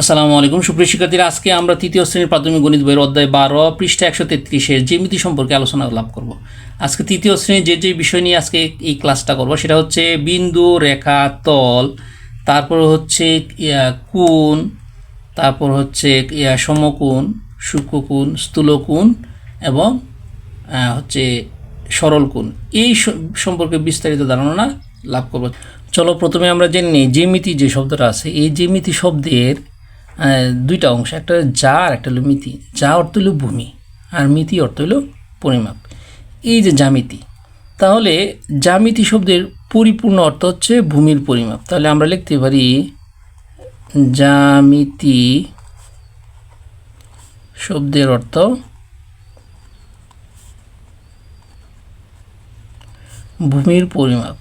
আসসালামু আলাইকুম। সুপ্রিয় শিক্ষার্থীরা, আজকে আমরা তৃতীয় শ্রেণির প্রাথমিক গণিত বইয়ের অধ্যায় বারো, পৃষ্ঠা একশো তেত্রিশের জ্যামিতি সম্পর্কে আলোচনা লাভ করব। আজকে তৃতীয় শ্রেণির যে যে বিষয় নিয়ে আজকে এই ক্লাসটা করব, সেটা হচ্ছে বিন্দু, রেখা, তল, তারপর হচ্ছে কোণ, তারপর হচ্ছে সমকোণ, সূক্ষ্মকোণ, স্থূলকোণ এবং হচ্ছে সরল কোণ। এই সম্পর্কে বিস্তারিত ধারণা লাভ করব। চলো প্রথমে আমরা জেনে নিই, জ্যামিতি যে শব্দটা আছে, এই জ্যামিতি শব্দের দুইটা অংশ, একটা যা আর একটা হলো মিতি। যা অর্থ হলো ভূমি, আর মিতি অর্থ হলো পরিমাপ। এই যে জ্যামিতি, তাহলে জ্যামিতি শব্দের পরিপূর্ণ অর্থ হচ্ছে ভূমির পরিমাপ। তাহলে আমরা লিখতে পারি জ্যামিতি শব্দের অর্থ ভূমির পরিমাপ।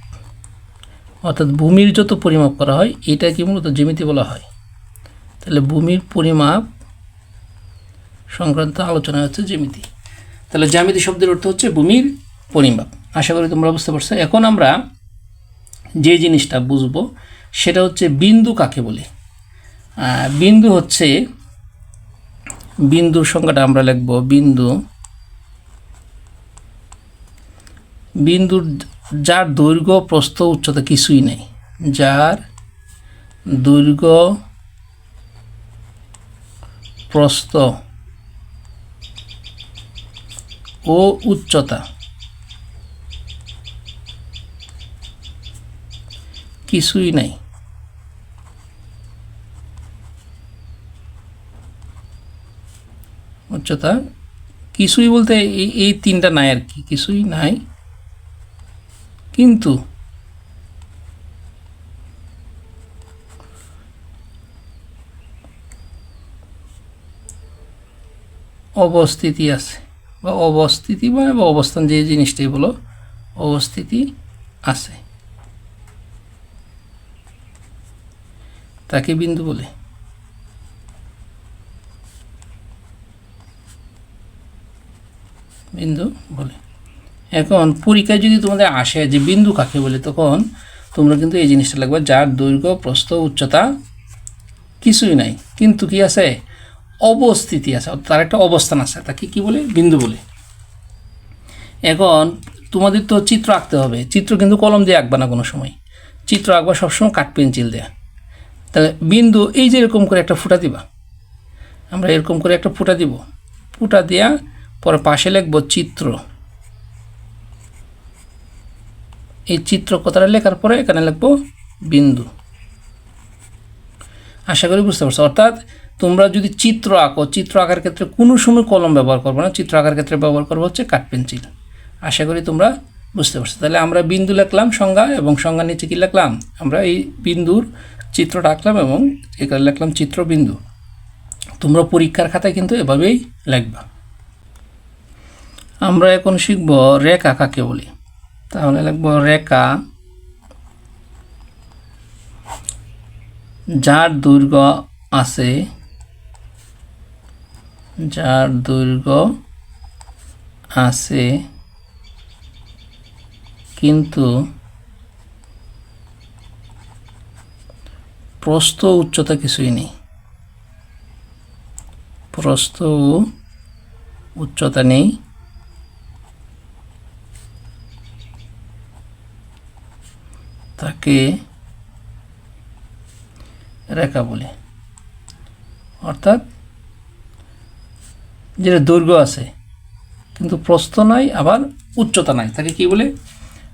অর্থাৎ ভূমির যত পরিমাপ করা হয়, এটাকে মূলত জ্যামিতি বলা হয়। তাহলে ভূমির পরিমাপ সংক্রান্ত আলোচনা হচ্ছে জ্যামিতি। তাহলে জ্যামিতি শব্দের অর্থ হচ্ছে ভূমির পরিমাপ। আশা করি তোমরা বুঝতে পারছ। এখন আমরা যে জিনিসটা বুঝব, সেটা হচ্ছে বিন্দু কাকে বলে? বিন্দু হচ্ছে, বিন্দুর সংখ্যাটা আমরা লিখব, বিন্দু, বিন্দুর যার দৈর্ঘ্য, প্রস্থ, উচ্চতা কিছুই নেই। যার দৈর্ঘ্য প্রস্থ ও উচ্চতা। কিছুই নাই। উচ্চতা কিছুই বলতে এই এই তিনটা নাই আর কি, কিছুই নাই। কিন্তু অবস্থিতি আছে। বা অবস্থিতি বা বা অবস্থান যে জিনিসটাই বলো, অবস্থিতি আছে। তাকে বিন্দু বলে। বিন্দু বলে। এখন পরীক্ষায় যদি তোমাদের আসে যে বিন্দু কাকে বলে, তখন তোমরা কিন্তু এই জিনিসটা লাগবে যার দৈর্ঘ্য, প্রস্থ, উচ্চতা কিছুই নাই। কিন্তু কি আছে? অবস্থিতি আছে তার একটা অবস্থান আছে, তাকে কি বলে? বিন্দু বলে। এখন তোমাদের তো চিত্র আঁকতে হবে। চিত্র কিন্তু কলম দিয়ে আঁকবা না কোনো সময়। চিত্র আঁকবা সবসময় কাঠ, পেন্সিল দেয়া। তাহলে বিন্দু এই যে এরকম করে একটা ফুটা দিবা। আমরা এরকম করে একটা ফুটা দিব। ফুটা দেয়া পরে পাশে লিখব চিত্র। এই চিত্র কথাটা লেখার পরে এখানে লিখব বিন্দু। আশা করি বুঝতে পারছ। অর্থাৎ তোমরা যদি চিত্র আঁকো, চিত্র আঁকার ক্ষেত্রে কোনো সময় কলম ব্যবহার করবে না, চিত্র আঁকার ক্ষেত্রে ব্যবহার করব হচ্ছে কাঠ পেন্সিল। আশা করি তোমরা বুঝতে পারছ। তাহলে আমরা বিন্দু লিখলাম সংজ্ঞা এবং সংজ্ঞা নিচে কী লিখলাম? আমরা এই বিন্দুর চিত্রটা আঁকলাম এবং এখানে লিখলাম চিত্র বিন্দু। তোমরা পরীক্ষার খাতায় কিন্তু এভাবেই লিখবা। আমরা এখন শিখব রেখা কাকে বলি। তাহলে লিখব রেখা যার দৈর্ঘ্য আছে যার দৈর্ঘ্য আছে। কিন্তু প্রস্থ উচ্চতা কিছুই নেই। প্রস্থ উচ্চতা নেই। তাকে রেখা বলে। অর্থাৎ যেটা দৈর্ঘ্য আছে। কিন্তু প্রস্থ নাই, আবার উচ্চতা নাই, তাকে কি বলে?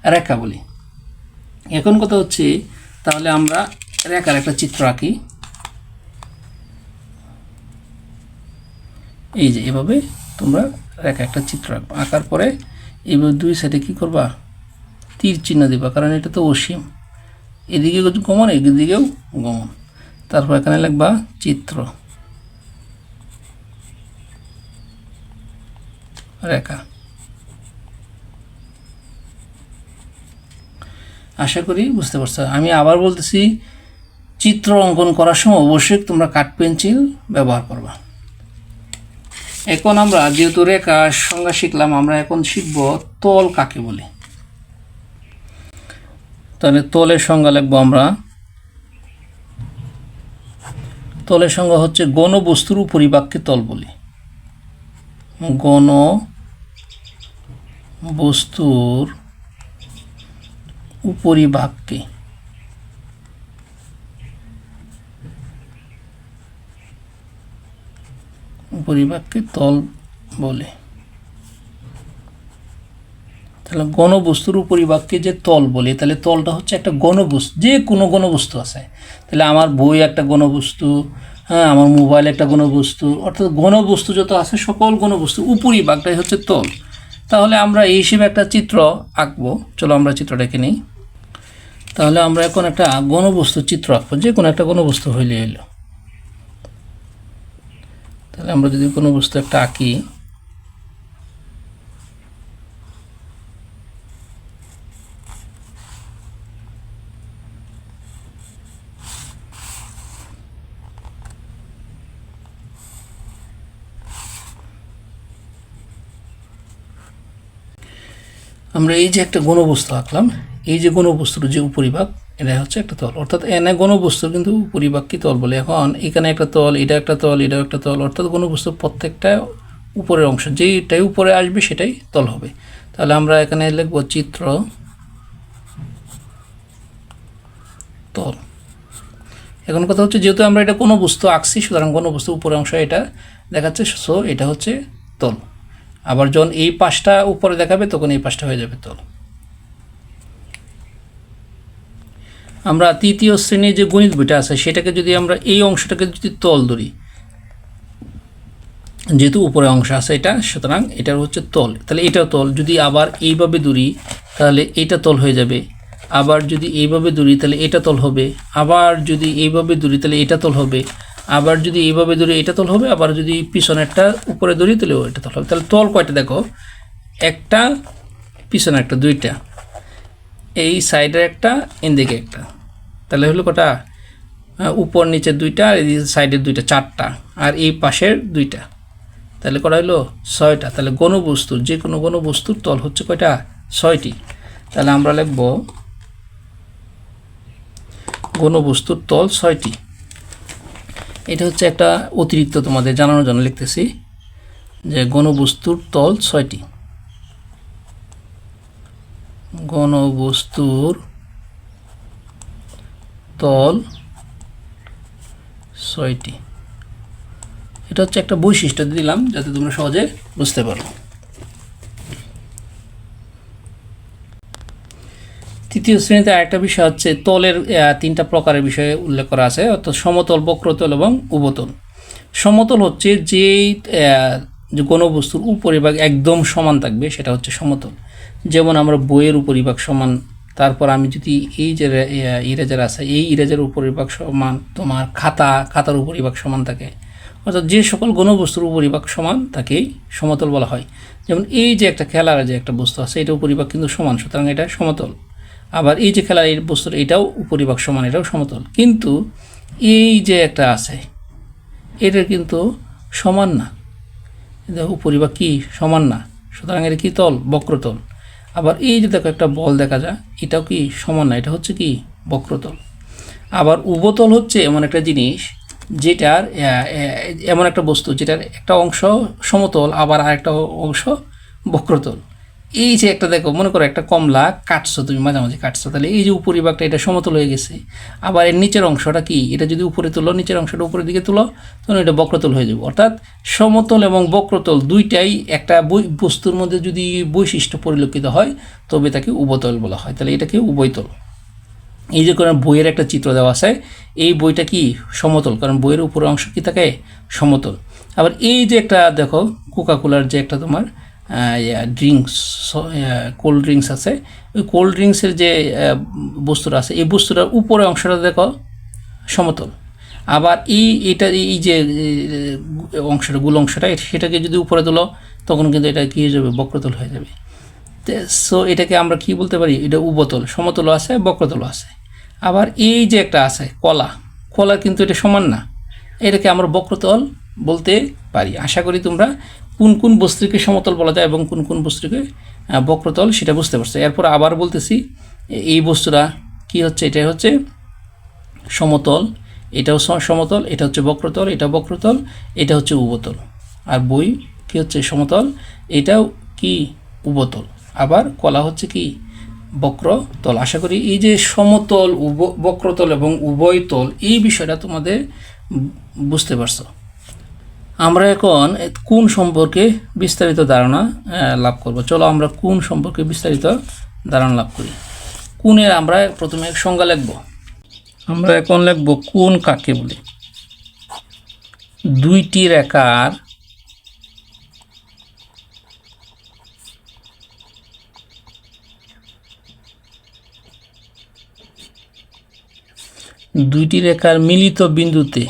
রেখা বলি। এখন কথা হচ্ছে, তাহলে আমরা রেখার একটা চিত্র আঁকি। এই যে এভাবে তোমরা রেখা একটা চিত্র আঁকবা। আঁকার পরে এইভাবে দুই সাইডে কী করবা? তীর চিহ্ন দিবা, কারণ এটা তো অসীম। এদিকে গমন, এদিকেও গমন। তারপর এখানে লিখবা চিত্র। রেখা। আশা করি বুঝতে পারছ। আমি আবার বলতেছি, চিত্র অঙ্কন করার সময় অবশ্যই তোমরা কাঠ পেন্সিল ব্যবহার করবা। এখন আমরা যেহেতু রেখা সংজ্ঞা শিখলাম, আমরা এখন শিখব তল কাকে বলে। তাহলে তলের সংজ্ঞা লিখব আমরা। তলের সংজ্ঞা হচ্ছে গণ বস্তুর উপরিভাগকে তল বলি। গণ বস্তুর উপরিভাগকে উপরিভাগকে তল বলে। তাহলে গণবস্তুর উপরিভাগকে যে তল বলি, তাহলে তলটা হচ্ছে একটা গণবস্তু, যে কোনো গণবস্তু আছে। তাহলে আমার বই একটা গণবস্তু হ্যাঁ আমার মোবাইল একটা গণবস্তু, অর্থাৎ গণবস্তু যত আছে, সকল গণবস্তু উপরিভাগটাই হচ্ছে তল। তাহলে আমরা এই হিসেবে একটা চিত্র আঁকবো। চলো আমরা চিত্রটা এঁকে নিই। তাহলে আমরা এখন একটা গণবস্তুর চিত্র আঁকবো, যে কোনো একটা গণবস্তু হইলে এলো। তাহলে আমরা যদি কোনো বস্তু একটা আঁকি আমরা এই যে একটা গণবস্তু আঁকলাম, এই যে গণবস্তুর যে উপরিভাগ, এটা হচ্ছে একটা তল। অর্থাৎ এনে গণবস্তুর কিন্তু উপরিভাগকে তল বলে? এখন এখানে একটা তল, এটা একটা তল, এটাও একটা তল। অর্থাৎ গণবস্তুর প্রত্যেকটা উপরের অংশ যেটাই উপরে আসবে সেটাই তল হবে। তাহলে আমরা এখানে লিখব চিত্র তল। এখন কথা হচ্ছে, যেহেতু আমরা এটা কোনো বস্তু আঁকছি, সুতরাং কোনো বস্তু উপরের অংশ এটা দেখাচ্ছে, সো এটা হচ্ছে তল। আবার যখন এই পাশটা উপরে দেখাবে, তখন এই পাশটা হয়ে যাবে তল। আমরা তৃতীয় শ্রেণির যে গণিত বইটা আছে, সেটাকে যদি আমরা এই অংশটাকে যদি তল ধরি, যেহেতু উপরে অংশ আছে এটা, সুতরাং এটার হচ্ছে তল। তাহলে এটাও তল। যদি আবার এইভাবে দূরি তাহলে এটা তল হয়ে যাবে। আবার যদি এইভাবে দূরি তাহলে এটা তল হবে। আবার যদি এইভাবে দূরি তাহলে এটা তল হবে। আবার যদি এইভাবে ধরি, এটা তল হবে, আবার যদি পিছনেরটা উপরে দূরি তাহলে এটা তল হবে। তাহলে তল কয়টা দেখো? একটা, পিছনে একটা, দুইটা। এই সাইডের একটা এদিকে একটা। তাহলে হলো কটা? উপর নিচে দুইটা, আর এই সাইডের দুইটা, চারটা, আর এই পাশের দুইটা। তাহলে কটা হলো? ছয়টা। তাহলে গণবস্তুর যে কোনো গণবস্তুর তল হচ্ছে কয়টা? ছয়টি। তাহলে আমরা লিখব গণবস্তুর তল ছয়টি। এটা হচ্ছে একটা অতিরিক্ত তোমাদের জানানোর জন্য লিখতেছি যে গণবস্তুর তল ছয়টি। গণবস্তুর তল ছয়টি। এটা হচ্ছে একটা বৈশিষ্ট্য দিলাম যাতে তোমরা সহজে বুঝতে পারো। তৃতীয় শ্রেণীতে আরেকটা বিষয় হচ্ছে তলের তিনটা প্রকারের বিষয়ে উল্লেখ করা আছে, অর্থাৎ সমতল, বক্রতল এবং উবতল সমতল হচ্ছে যেই যে কোনো বস্তুর উপরিভাগ একদম সমান থাকবে, সেটা হচ্ছে সমতল। যেমন আমরা বইয়ের উপরিভাগ সমান, তারপর আমি যদি এই যে ইরেজার আছে, এই ইরেজার উপরিভাগ সমান, তোমার খাতা, খাতার উপরিভাগ সমান থাকে। অর্থাৎ যে সকল গণবস্তুর উপরিভাগ সমান, তাকেই সমতল বলা হয়। যেমন এই যে একটা খেলার যে একটা বস্তু আছে, এটা উপরিভাগ কিন্তু সমান, সুতরাং এটা সমতল। আবার এই যে খেলার এই বস্তুর এটাও উপরিভাগ সমান, এটাও সমতল। কিন্তু এই যে একটা আছে, এটার কিন্তু সমান না। উপরিভাগ কি? সমান না। সুতরাং এটা কি তল? বক্রতল। আবার এই যে দেখো একটা বল দেখা যায়, এটাও কি সমান না? এটা হচ্ছে কি? বক্রতল। আবার উবতল হচ্ছে এমন একটা জিনিস যেটার এমন একটা বস্তু যেটার একটা অংশ সমতল, আবার আরেকটা অংশ বক্রতল। এই যে একটা দেখো, মনে করো একটা কমলা কাটছো, তুমি মাঝামাঝি কাটছো, তাহলে এই যে উপরিভাগটা এটা সমতল হয়ে গেছে। আবার এর নিচের অংশটা কি? এটা যদি উপরে তুলো, নিচের অংশটা উপরের দিকে তুলো তখন এটা বক্রতল হয়ে যাবে। অর্থাৎ সমতল এবং বক্রতল দুইটাই একটা বস্তুর মধ্যে যদি বৈশিষ্ট্য পরিলক্ষিত হয়, তবে তাকে উবতল বলা হয়। তাহলে এটাকে উভয়তল। এই যে কোনো বইয়ের একটা চিত্র দেওয়া আছে, এই বইটা কি? সমতল। কারণ বইয়ের উপরের অংশ কি থাকে? সমতল। আবার এই যে একটা দেখো কোকা কোলার যে একটা তোমার ড্রিঙ্কস কোল্ড ড্রিঙ্কস আছে। ওই কোল্ড ড্রিঙ্কসের যে বস্তুটা আছে, এই বস্তুটার উপরের অংশটা দেখো, সমতল। আবার এই, এটা, এই যে অংশটা, গুল অংশটা সেটাকে যদি উপরে তোলো, তখন কিন্তু এটা কী হয়ে যাবে? বক্রতল হয়ে যাবে। সো এটাকে আমরা কি বলতে পারি? এটা উবতল সমতলও আছে, বক্রতলও আছে। আবার এই যে একটা আছে, কলা কলা কিন্তু এটা সমান না। এটাকে আমরা বক্রতল বলতে পারি। আশা করি তোমরা কোন কোন বস্তুকে সমতল বলা যায় এবং কোন কোন বস্তুকে বক্রতল সেটা বুঝতে পারছ। এরপর আবার বলতেছি এই বস্তুটা কি হচ্ছে? এটা হচ্ছে সমতল, এটাও সমতল, এটা হচ্ছে বক্রতল, এটা বক্রতল, এটা হচ্ছে উবতল আর বই কি হচ্ছে? সমতল, এটাও কি? উবতল আবার কলা হচ্ছে কি? বক্রতল। আশা করি এই যে সমতল, উব, বক্রতল এবং উভয়তল, এই বিষয়টা তোমাদের বুঝতে পারছ। আমরা এখন কোন সম্পর্কে বিস্তারিত ধারণা লাভ করব? চলো আমরা কোন সম্পর্কে বিস্তারিত ধারণা লাভ করি। কোণের আমরা প্রথমে সংজ্ঞা লিখব? আমরা এখন লিখব কোন কাকে বলে? দুইটি রেখার দুইটি রেখার মিলিত বিন্দুতে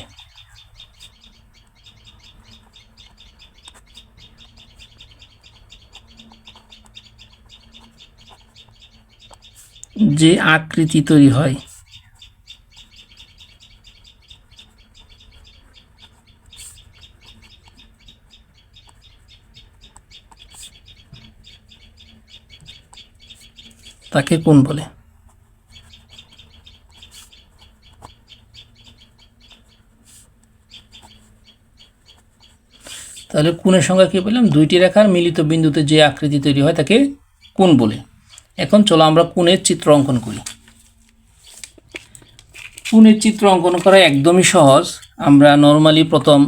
যে আকৃতি তৈরি হয়। তাকে কোন বলে? তাহলে কোণের সংখ্যা কী পেলাম দুইটি রেখার মিলিত বিন্দুতে যে আকৃতি তৈরি হয়, তাকে কোণ বলে? এখন চলো আমরা কোণের চিত্র অঙ্কন করি। কোণের চিত্র অঙ্কন করা একদমই সহজ। আমরা নর্মালি প্রথম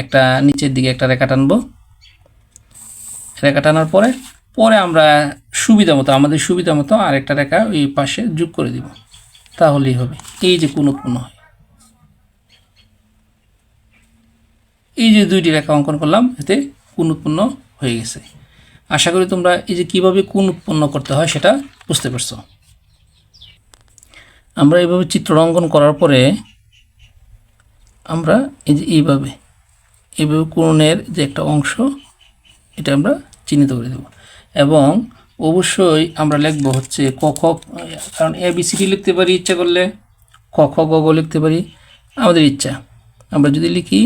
একটা নিচের দিকে একটা রেখা টানবো। রেখা টানার পরে পরে আমরা সুবিধা মতো, আমাদের সুবিধা মতো আরেকটা রেখা ওই পাশে যোগ করে দিব। তাহলেই হবে। এই যে কোণ উৎপন্ন হয়। এই যে দুইটি রেখা অঙ্কন করলাম, এতে কোণ উৎপন্ন হয়ে গেছে। আশা করি তোমরা এই যে কীভাবে কোন উৎপন্ন করতে হয় সেটা বুঝতে পারছ। আমরা এইভাবে চিত্র অঙ্কন করার পরে আমরা এই যে এইভাবে এইভাবে কোণের যে একটা অংশ, এটা আমরা চিহ্নিত করে দেব। এবং অবশ্যই আমরা লিখব হচ্ছে ক, খ, কারণ এ বি সি ডি লিখতে পারি ইচ্ছা করলে ক খ, গ লিখতে পারি, আমাদের ইচ্ছা। আমরা যদি লিখি,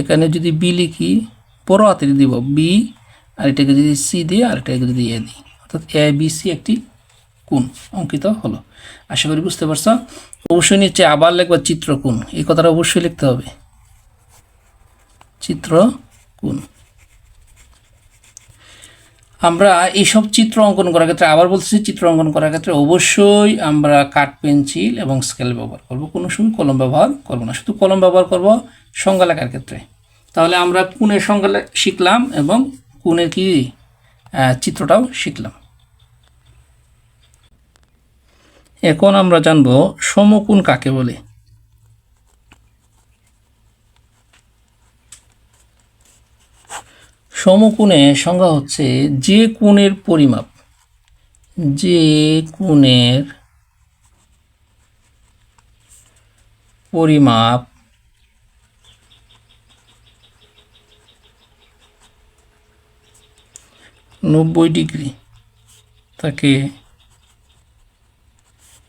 এখানে যদি বি লিখি বড় হাতের দিব বি আর এটাকে যদি সি দিই আর এটাকে যদি এ দিই। অর্থাৎ এ বি সি একটি কোণ অঙ্কিত হলো। আশা করি বুঝতে পারছ? অবশ্যই নিচে আবার লিখবা চিত্র কোণ। এই কথাটা অবশ্যই লিখতে হবে। চিত্র কোণ। আমরা এইসব চিত্র অঙ্কন করার ক্ষেত্রে, আবার বলতেছি চিত্র অঙ্কন করার ক্ষেত্রে অবশ্যই আমরা কাঠ পেন্সিল এবং স্কেল ব্যবহার করব। কোনো সময় কলম ব্যবহার করব না। শুধু কলম ব্যবহার করব সংজ্ঞা লেখার ক্ষেত্রে। তাহলে আমরা সংজ্ঞা লে- শিখলাম এবং কোণের কি চিত্রটাও শিখলাম। এখন আমরা জানব সমকোণ কাকে বলে? সমকোণের সংজ্ঞা হচ্ছে যে কোণের পরিমাপ, যে কোণের পরিমাপ নব্বই ডিগ্রি, তাকে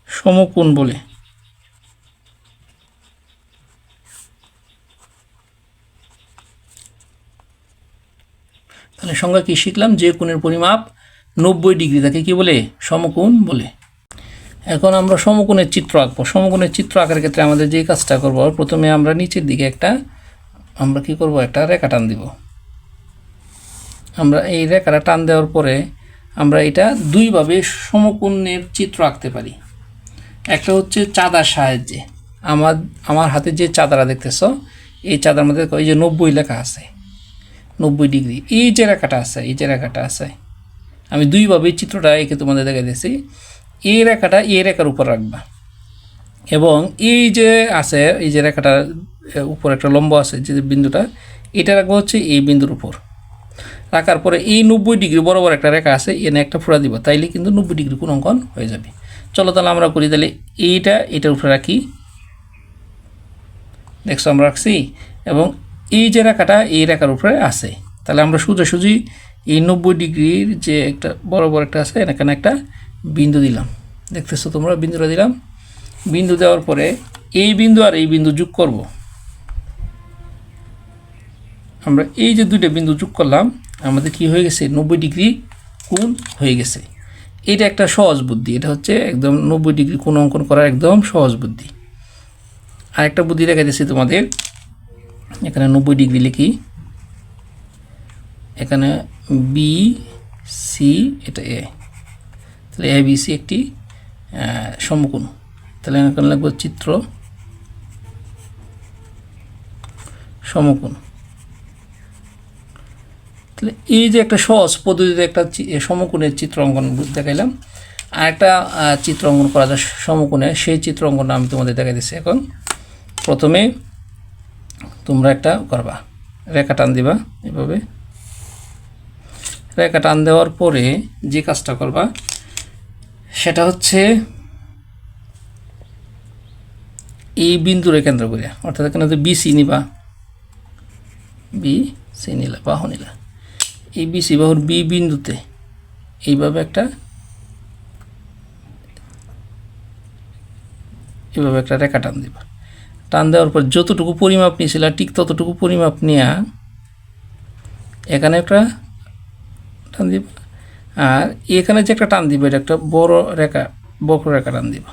সমকোণ বলে। তাহলে সংজ্ঞা কি শিখলাম? যে কোণের পরিমাপ নব্বই ডিগ্রি, তাকে কি বলে? সমকোণ বলে। এখন আমরা সমকোণের চিত্র আঁকবো। সমকোণের চিত্র আঁকার ক্ষেত্রে আমাদের যে কাজটা করব, প্রথমে আমরা নিচের দিকে একটা, আমরা কি করব? একটা রেখা টান দিব। আমরা এই রেখাটা টান দেওয়ার পরে আমরা এটা দুইভাবে সমকোণের চিত্র আঁকতে পারি। একটা হচ্ছে চাঁদার সাহায্যে। আমার আমার হাতে যে চাঁদারা দেখতেছ, এই চাঁদার মধ্যে এই যে নব্বই লেখা আছে। নব্বই ডিগ্রি। এই যে রেখাটা আছে, এই যে রেখাটা আছে। আমি দুইভাবে চিত্রটা এঁকে তোমাদের দেখা দিয়েছি। এই রেখাটা এই রেখার উপর রাখবা। এবং এই যে আছে, এই যে রেখাটার উপর একটা লম্ব আছে, যে বিন্দুটা, এটা রাখব হচ্ছে এই বিন্দুর উপর। রাখার পরে এই নব্বই ডিগ্রি বরাবর একটা রেখা আছে, এনে একটা ফোড়া দিব, তাইলে কিন্তু নব্বই ডিগ্রি কোন অঙ্কন হয়ে যাবে। চলো তাহলে আমরা করি, তাহলে এইটা, এটার উপরে রাখি। দেখছ আমরা রাখছি, এবং এই যে রেখাটা, এই রেখার উপরে আছে। তাহলে আমরা সোজাসুজি এই নব্বই ডিগ্রির যে একটা বড় একটা আছে, এখানে একটা বিন্দু দিলাম। দেখতেছো তোমরা, বিন্দুটা দিলাম। বিন্দু দেওয়ার পরে এই বিন্দু আর এই বিন্দু যোগ করব। আমরা এই যে দুইটা বিন্দু যোগ করলাম আমাদের কি হয়ে গেছে? নব্বই ডিগ্রি কোণ হয়ে গেছে। এটা একটা সহজ বুদ্ধি। এটা হচ্ছে একদম নব্বই ডিগ্রি কোণ অঙ্কন করার একদম সহজ বুদ্ধি। আরেকটা বুদ্ধি দেখাইতেছি তোমাদের। এখানে নব্বই ডিগ্রি লিখি। এখানে বি সি এটা এ তাহলে এ বি সি একটি সমকোণ। তাহলে এখানে লাগবে চিত্র সমকোণ। এই যে একটা সহজ পদ্ধতিতে একটা সমকোণের চিত্র অঙ্কন দেখাইলাম। আর একটা চিত্র অঙ্কন করা যায় সমকোণে, সেই চিত্র অঙ্কনটা আমি তোমাদের দেখাই দিচ্ছি এখন। প্রথমে তোমরা একটা করবা। রেখা টান দিবা এভাবে। রেখা টান দেওয়ার পরে যে কাজটা করবা, সেটা হচ্ছে এই বিন্দুরে কেন্দ্র করে অর্থাৎ এখানে তো বিসি নিবা বি সি নিলা বাহু নিলা। এই বিসি বাহুর বি বিন্দুতে এইভাবে একটা এভাবে একটা রেখা টান দিবা। টান দেওয়ার পর যতটুকু পরিমাপ নিয়েছিল, ঠিক ততটুকু পরিমাপ নেওয়া এখানে একটা টান দিবা। আর এখানে যে একটা টান দিবা, এটা একটা বড় রেখা, বক্র রেখা টান দিবা।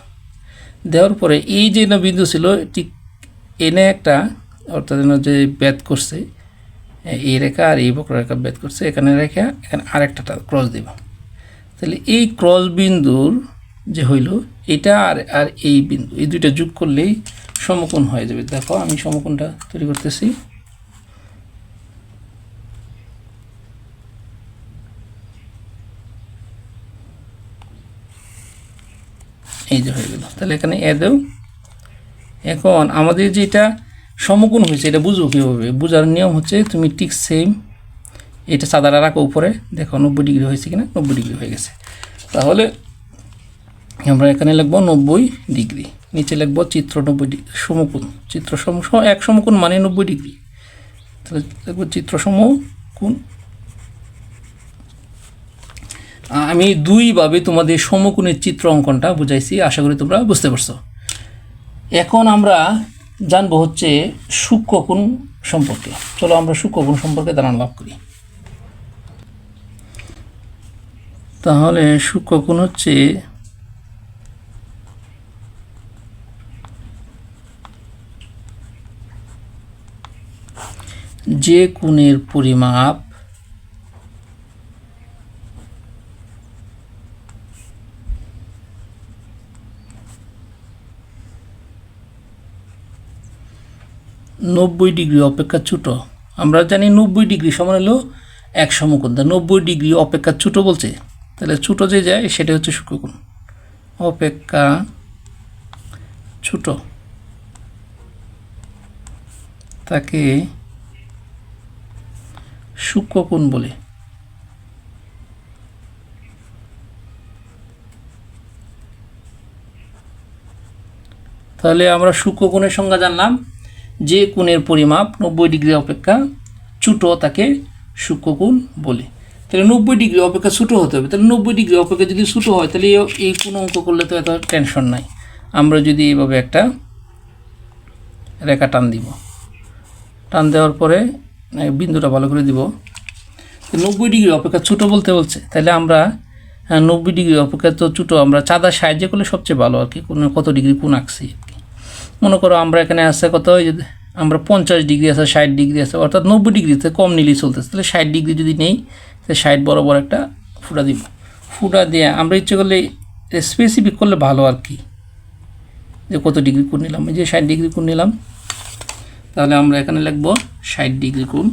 দেওয়ার পরে এই যে না বিন্দু ছিল, ঠিক এনে একটা অর্থাৎ যে ব্যাত করছে এই রেখা আর এই বক্র রেখা ব্যাত করছে, এখানে রেখা, এখানে আরেকটা ক্রস দিব। তাহলে এই ক্রস বিন্দুর যে হইল, এটা আর আর এই বিন্দু, এই দুইটা যোগ করলেই সমকোণ হয়ে যাবে। দেখো, আমি সমকোণটা তৈরি করতেছি। এই যে হয়ে গেল। তাহলে এখানে এ দেও। এখন আমাদের যেটা সমকোণ হয়েছে, এটা বুঝব কীভাবে? বোঝার নিয়ম হচ্ছে তুমি ঠিক সেম এটা সাদাটা রাখো উপরে, দেখো নব্বই ডিগ্রি হয়েছে কিনা? নব্বই ডিগ্রি হয়ে গেছে। তাহলে আমরা এখানে লিখব নব্বই ডিগ্রি নিচে লিখব চিত্র নব্বই ডিগ্রি সমকোণ, চিত্র সম- এক সমকোণ মানে নব্বই ডিগ্রি তাহলে লিখব চিত্র সমকোণ। আমি দুইভাবে তোমাদের সমকোণের চিত্র অঙ্কনটা বুঝাইছি, আশা করি তোমরা বুঝতে পারছ। এখন আমরা জানব হচ্ছে সূক্ষ্মগুণ সম্পর্কে। চলো আমরা সূক্ষ্মগুণ সম্পর্কে ধারণা লাভ করি। তাহলে সূক্ষ্মগুণ হচ্ছে যে কোণের পরিমাপ নব্বই ডিগ্রি অপেক্ষা ছোট। আমরা জানি নব্বই ডিগ্রি সমান হলো এক সমকোণ। তা নব্বই ডিগ্রি অপেক্ষা ছোট বলছে। তাহলে ছোট যে যায় সেটা হচ্ছে সূক্ষ্মকোণ অপেক্ষা ছোট। তাকে সূক্ষ্মকোণ বলে। তাহলে আমরা সূক্ষ্মকোণের সংজ্ঞা জানলাম। যে কোণের পরিমাপ নব্বই ডিগ্রি অপেক্ষা ছোটো তাকে সূক্ষ্মকোণ বলে। তাহলে নব্বই ডিগ্রি অপেক্ষা ছোটো হতে হবে। তাহলে নব্বই ডিগ্রি অপেক্ষা যদি ছোটো হয়, তাহলে এই কোনো অঙ্ক করলে তো এত টেনশন নাই। আমরা যদি এইভাবে একটা রেখা টান দিব। টান দেওয়ার পরে বিন্দুটা ভালো করে দিব। নব্বই ডিগ্রি অপেক্ষা ছোটো বলতে বলছে। তাহলে আমরা নব্বই ডিগ্রি অপেক্ষা তো ছোটো, আমরা চাঁদার সাহায্য করলে সবচেয়ে ভালো আর কি কোনো কত ডিগ্রি কোন আঁকছি। মনে করো আমরা এখানে আছে কত আমরা পঞ্চাশ ডিগ্রি আছে, ষাট ডিগ্রি আছে, অর্থাৎ নব্বই ডিগ্রিতে কম নিলেই চলতেছে। তাহলে ষাট ডিগ্রি যদি নেই, তাহলে ষাট বরাবর একটা ফুটা দিব। ফুটা দিয়ে আমরা ইচ্ছে করলে স্পেসিফিক করলে ভালো আর কি। যে কত ডিগ্রি কোণ নিলাম, এই যে ষাট ডিগ্রি কোণ নিলাম, তাহলে আমরা এখানে লিখব ষাট ডিগ্রি কোণ।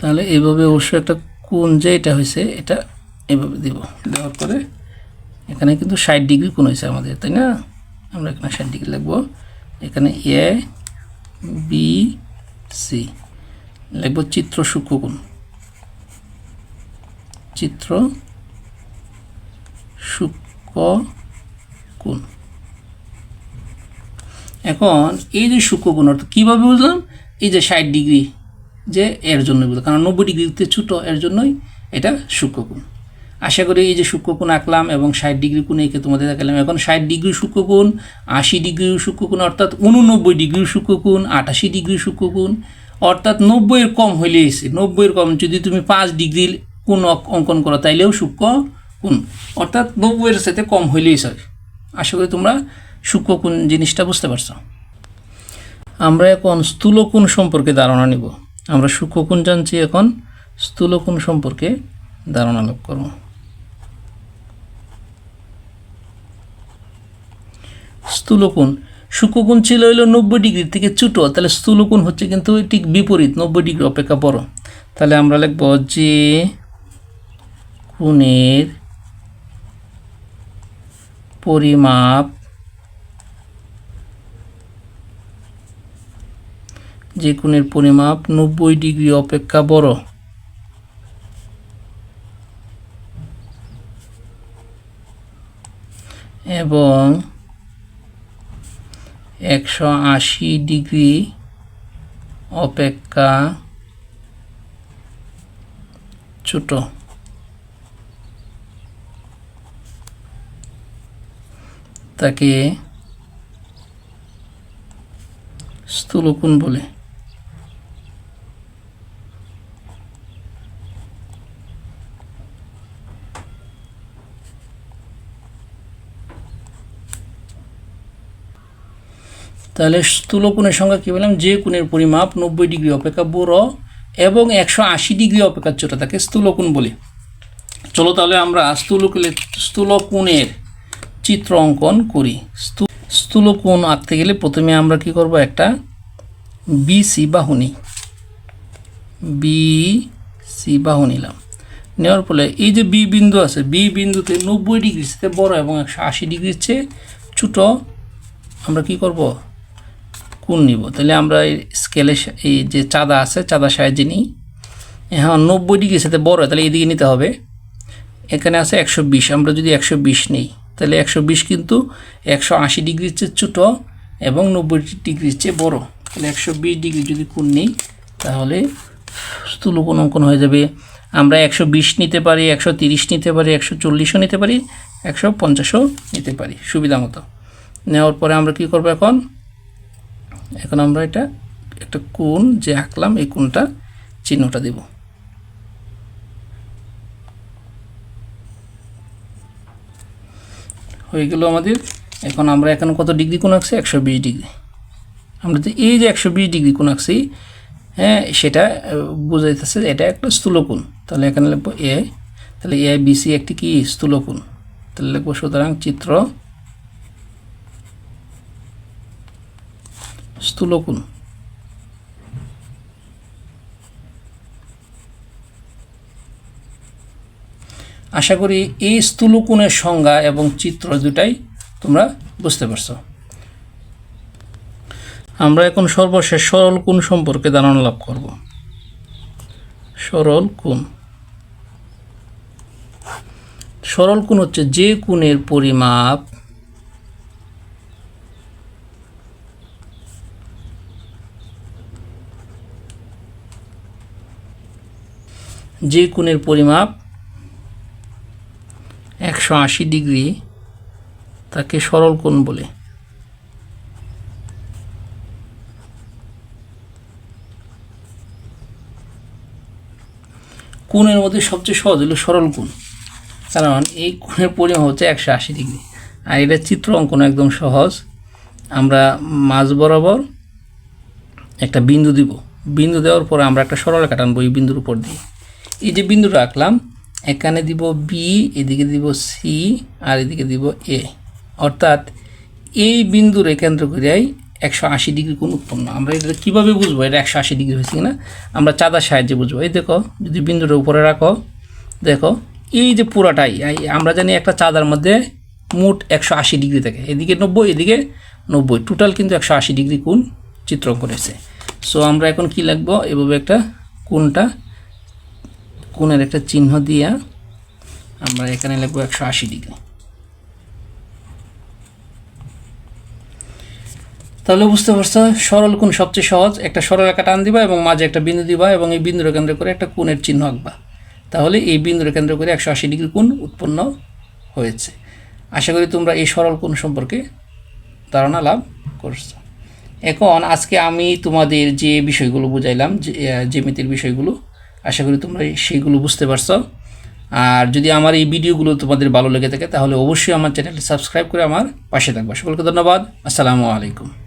তাহলে এইভাবে অবশ্যই একটা কোণ যে এটা হয়েছে, এটা এভাবে দিব। দেওয়ার পরে এখানে কিন্তু ষাট ডিগ্রি কোণ হয়েছে আমাদের, তাই না? আমরা এখানে ষাট ডিগ্রি লিখব। এখানে এ বি সি লিখব চিত্র সূক্ষ্মকোণ চিত্র সূক্ষ্ম কোণ। এখন এই যে সূক্ষ্মকোণ অর্থাৎ কীভাবে বুঝলাম? এই যে ষাট ডিগ্রি যে এর জন্যই বুঝলাম, কারণ নব্বই ডিগ্রিতে ছোটো এর জন্যই এটা সূক্ষ্মকোণ আশা করি এই যে সূক্ষ্মকোণ আঁকলাম এবং ষাট ডিগ্রি কোণ এঁকে তোমাদের দেখালাম। এখন ষাট ডিগ্রি সূক্ষ্মকোণ, আশি ডিগ্রি সূক্ষ্মকোণ, অর্থাৎ উননব্বই ডিগ্রি সূক্ষ্মকোণ, আটাশি ডিগ্রি সূক্ষ্মকোণ, অর্থাৎ নব্বইয়ের কম হইলে এসে, নব্বইয়ের কম যদি তুমি পাঁচ ডিগ্রি কোণ অঙ্কন করো, তাইলেও সূক্ষ্ম কোণ অর্থাৎ নব্বইয়ের সাথে কম হইলেই হয় আশা করি তোমরা সূক্ষ্ম কোণ জিনিসটা বুঝতে পারছ। আমরা এখন স্থূলকোণ সম্পর্কে ধারণা নিব। আমরা সূক্ষ্মকোণ জানছি এখন, স্থূলকোণ সম্পর্কে ধারণা লাভ করব। স্থূলকোণ। সূক্ষ্মকোণ ছিল হইল নব্বই ডিগ্রি থেকে ছোটো, তাহলে স্থূলকোণ হচ্ছে কিন্তু ঠিক বিপরীত, নব্বই ডিগ্রি অপেক্ষা বড়। তাহলে আমরা লিখব যে কোণের পরিমাপ যে কোণের পরিমাপ নব্বই ডিগ্রি অপেক্ষা বড়। এবং একশো আশি ডিগ্রি অপেক্ষা ছোট। তাকে স্থূলকোণ বলে। তাহলে স্থূলকোণের সংখ্যা কী বললাম? যে কোণের পরিমাপ নব্বই ডিগ্রি অপেক্ষা বড় এবং একশো আশি ডিগ্রি অপেক্ষা ছোট, তাকে স্থূলকোণ বলি। চলো তাহলে আমরা স্থূলকোণে স্থূলকোণের চিত্র অঙ্কন করি। স্থূ- স্থূলকোণ আঁকতে গেলে প্রথমে আমরা কি করব একটা? বি, সি বাহু নিই। বি, সি বাহু নিলাম। নেওয়ার ফলে এই যে বি বিন্দু আছে, বি বিন্দুতে নব্বই ডিগ্রির চেয়ে বড় এবং একশো আশি ডিগ্রির চেয়ে ছোটো, আমরা কি করব? কোণ নিব? তাহলে আমরা এই স্কেলে এই যে চাঁদা আছে, চাঁদা সাহায্যে নিই হ্যাঁ নব্বই ডিগ্রির সাথে বড়, তাহলে এদিকে নিতে হবে। এখানে আছে একশো বিশ, আমরা যদি একশো বিশ নিই, তাহলে একশো বিশ কিন্তু একশো আশি ডিগ্রির চেয়ে ছোটো এবং নব্বই ডিগ্রির চেয়ে বড়। তাহলে একশো বিশ ডিগ্রি যদি কোণ নিই, তাহলে স্থূলকোণ অঙ্কন হয়ে যাবে। আমরা একশো বিশ নিতে পারি, একশো তিরিশ নিতে পারি, একশো চল্লিশও নিতে পারি, একশো পঞ্চাশও নিতে পারি, সুবিধা মতো। নেওয়ার পরে আমরা কি করব এখন? এখন আমরা এটা একটা কোণ যে আঁকলাম, এই কোণটা চিহ্নটা দেব। হয়ে গেল আমাদের, এখন আমরা এখন কত ডিগ্রি কোণ আঁকছি? একশো বিশ ডিগ্রি। আমরা তো এই যে একশো বিশ ডিগ্রি কোণ আঁকছি হ্যাঁ সেটা বোঝাইতেছে এটা একটা স্থূলকোণ তাহলে এখানে লিখব এ, তাহলে এ বিসি একটি কি? স্থূলকোণ তাহলে লিখব সুতরাং চিত্র স্থূলকোণ আশা করি এই স্থূলকোণের সংজ্ঞা এবং চিত্র দুটাই তোমরা বুঝতে পারছ। আমরা এখন সর্বশেষ সরল কোণ সম্পর্কে ধারণা লাভ করব। সরল কোণ। সরল কোণ হচ্ছে যে কোণের পরিমাপ যে কোণের পরিমাপ একশো আশি ডিগ্রি, তাকে সরল কোণ বলে। কোণের মধ্যে সবচেয়ে সহজ হলো সরল কোণ, কারণ এই কোণের পরিমাপ হচ্ছে একশো আশি ডিগ্রি। আর এটা চিত্র অঙ্কন একদম সহজ। আমরা মাঝ বরাবর একটা বিন্দু দিব। বিন্দু দেওয়ার পরে আমরা একটা সরলরেখা টানবো এই বিন্দুর উপর দিয়ে। এই যে বিন্দুটা রাখলাম, এখানে দিব বি এদিকে দিব সি আর এদিকে দিব এ অর্থাৎ এই বিন্দুরে কেন্দ্র করেই একশো আশি ডিগ্রি কোণ উৎপন্ন। আমরা এটা কীভাবে বুঝব? এটা একশো আশি ডিগ্রি হয়েছে কিনা? আমরা চাঁদার সাহায্যে বুঝব। এই দেখো, যদি বিন্দুটা উপরে রাখো, দেখো, এই যে পুরাটাই আমরা জানি একটা চাঁদার মধ্যে মোট একশো আশি ডিগ্রি থাকে। এদিকে নব্বই এদিকে নব্বই। টোটাল কিন্তু একশো আশি ডিগ্রি কোণ চিত্র করেছে সো আমরা এখন কি লাগবো এভাবে একটা কোণটা কোণের একটা চিহ্ন দিয়া আমরা এখানে লিখব একশো আশি ডিগ্রি। তাহলে বুঝতে পারছ, সরল কোণ সবচেয়ে সহজ। একটা সরল রেখা টান দিবা এবং মাঝে একটা বিন্দু দিবা এবং এই বিন্দুর কেন্দ্র করে একটা কোণের চিহ্ন আঁকবা। তাহলে এই বিন্দুর কেন্দ্র করে একশো আশি ডিগ্রি কোণ উৎপন্ন হয়েছে। আশা করি তোমরা এই সরল কোণ সম্পর্কে ধারণা লাভ করছ। এখন আজকে আমি তোমাদের যে বিষয়গুলো বুঝাইলাম, যে জ্যামিতির বিষয়গুলো আশা করি তোমরা সেইগুলো বুঝতে পারছ। আর যদি আমার এই ভিডিওগুলো তোমাদের ভালো লেগে থাকে, তাহলে অবশ্যই আমার চ্যানেলটি সাবস্ক্রাইব করে আমার পাশে থাকবে। সকলকে ধন্যবাদ। আসসালামু আলাইকুম।